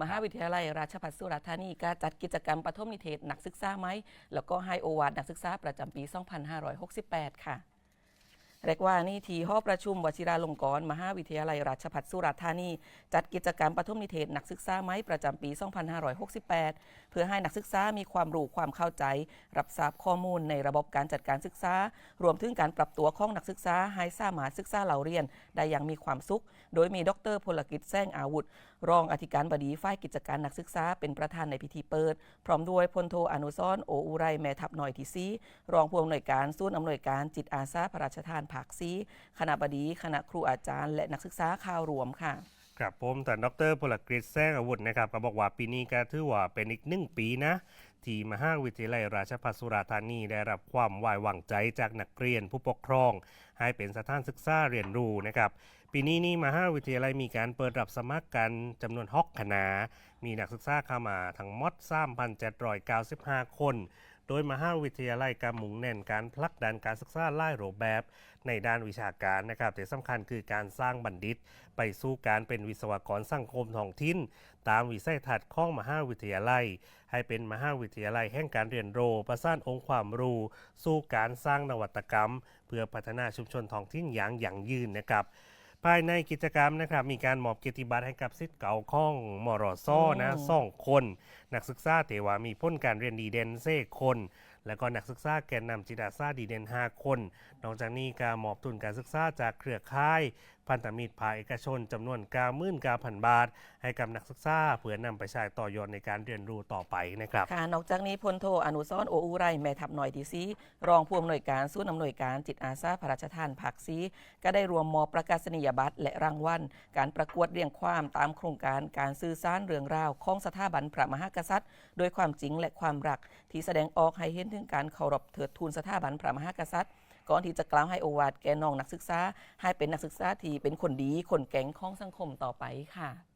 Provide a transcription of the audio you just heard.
มหาวิทยาลัยราชภัฏสุราษฎร์ธานีก็จัดกิจกรรมปฐมนิเทศนักศึกษาไหม แล้วก็ให้โอวาทนักศึกษาประจำปี 2568 ค่ะ เรียกว่านี่ทีหอประชุมวชิราลงกรณ์มหาวิทยาลัยราชภัฏสุราษฎร์ธานี จัดกิจกรรมปฐมนิเทศนักศึกษาไหมประจำปี 2568 เพื่อให้นักศึกษามีความรู้ความเข้าใจ รับทราบข้อมูลในระบบการจัดการศึกษา รวมถึงการปรับตัวของนักศึกษาให้สามารถศึกษาเหล่าเรียน ได้อย่างมีความสุข โดยมีดรพลกิจแซงอาวุธ รองอธิการบดีฝ่ายกิจการนักศึกษาเป็นประธานในพิธีเปิด พร้อมด้วยพลโทอนุสรณ์โออุไรแม่ทัพหน่อยที่ซีรองผู้อำนวยการศูนย์อำนวยการจิตอาสาพระราชทานภาคซีคณะบดี คณะครูอาจารย์ และนักศึกษาข่าวรวมค่ะครับผมแต่ดรพลกฤษแซงอาวุธนะครับก็บอกว่าปีนี้ก็ถือว่าเป็นอีกหนึ่งปีนะ ที่มหาวิทยาลัยราชภัฏสุราษฎร์ธานีได้รับความไว้วางใจจากนักเรียนผู้ปกครอง ให้เป็นสถานศึกษาเรียนรู้นะครับปีนี้นี่มหาวิทยาลัยมีการเปิดรับสมัครกันจำนวนฮอกคณะมีนักศึกษาเข้ามาทั้งมด3,795 คน โดยมหาวิทยาลัยกำมุงเน้นการผลักดันการศึกษาไล่รูปแบบ ในด้านวิชาการนะครับแต่สำคัญคือการสร้างบัณฑิต ไปสู่การเป็นวิศวกรสังคมท้องถิ่นตามวิสัยทัศน์ของมหาวิทยาลัย ให้เป็นมหาวิทยาลัยแห่งการเรียนรู้ประสานองค์ความรู้สู่การสร้างนวัตกรรม เพื่อพัฒนาชุมชนท้องถิ่นอย่างยั่งยืนนะครับ ภายในกิจกรรมนะครับมีการมอบเกียรติบัตรให้กับสิทธิ์เก่าของมรซอนะอืมสองคน นักศึกษาเทว่ามีพ้นการเรียนดีเด่นเซ่คนแล้วก็นักศึกษาแกนนำจิตอาสาดีเด่น 5 คน นอกจากนี้การมอบทุนการศึกษาจากเครือข่าย พันธมิตรภาคเอกชนจำนวน99,000บาท ให้กับนักศึกษาเพื่อนำไปใช้ต่อยอดในการเรียนรู้ต่อไปนะครับค่ะนอกจากนี้พลโทอนุสรโออุไรแม่ทัพหน่อยที่ซีรองผู้อำนวยการศูนย์อำนวยการจิตอาสาพระราชทานภาคซีก็ได้รวมมอประกาศนียบัตรและรางวัลการประกวดเรียงความตามโครงการการสื่อสารเรื่องราวของสถาบันพระมหากษัตริย์ โดยความจริงและความรักที่แสดงออกให้เห็นถึงการเคารพเถิดทูนสถาบันพระมหากษัตริย์ ก่อนที่จะกล่าวให้โอวาทแก่น้องนักศึกษา ให้เป็นนักศึกษาที่เป็นคนดีคนแก่งของสังคมต่อไปค่ะ